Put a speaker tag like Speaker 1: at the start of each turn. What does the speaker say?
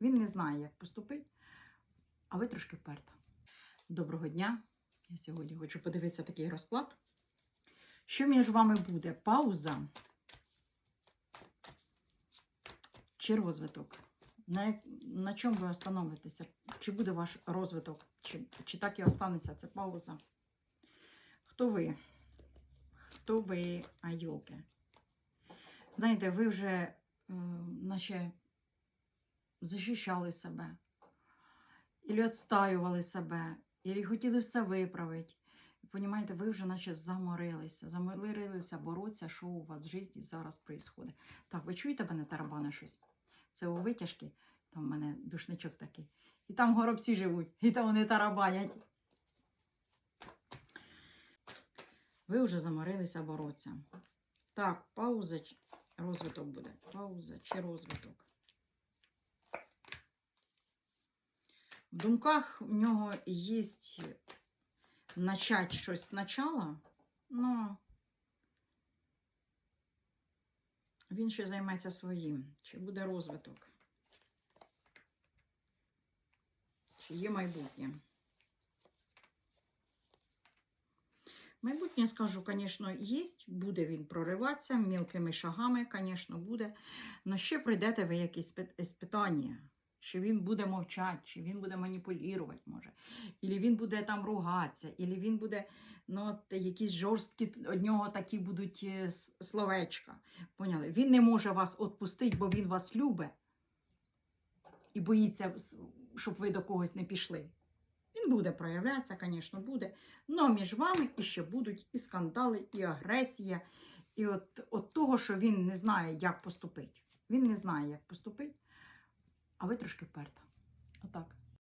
Speaker 1: Він не знає, як поступити, а ви трошки вперта. Доброго дня! Я сьогодні хочу подивитися такий розклад. Що між вами буде? Пауза чи розвиток? На, на чому ви остановитеся? Чи буде ваш розвиток? Чи, чи так і останеться? Це пауза. Хто ви? Хто ви, айолки? Знаєте, ви вже е, наче захищали себе, і відстаювали себе, і хотіли все виправити. І понімаєте, ви вже наче заморилися, заморилися боротися, що у вас в житті зараз відбувається. Так, ви чуєте мене тарабане щось? Це у витяжки, там в мене душничок такий. І там горобці живуть, і там вони тарабанять. Ви вже заморилися боротися. Так, пауза розвиток буде. Пауза чи розвиток. В думках в нього є начать щось спочатку, але він ще займається своїм. Чи буде розвиток? Чи є майбутнє? Майбутнє, скажу, звісно, є, буде він прориватися мілкими шагами, звісно, буде. Але ще прийдете ви якісь пит- чи він буде мовчати, чи він буде маніпулювати, може, Ілі він буде там ругатися, ілі він буде, ну, якісь жорсткі від нього такі будуть е, словечка. Поняли? Він не може вас відпустити, бо він вас любить і боїться, щоб ви до когось не пішли. Він буде проявлятися, звісно, буде. Но між вами іще будуть і скандали, і агресія, і от, от того, що він не знає, як поступити. Він не знає, як поступити, а ви трошки вперта. Отак.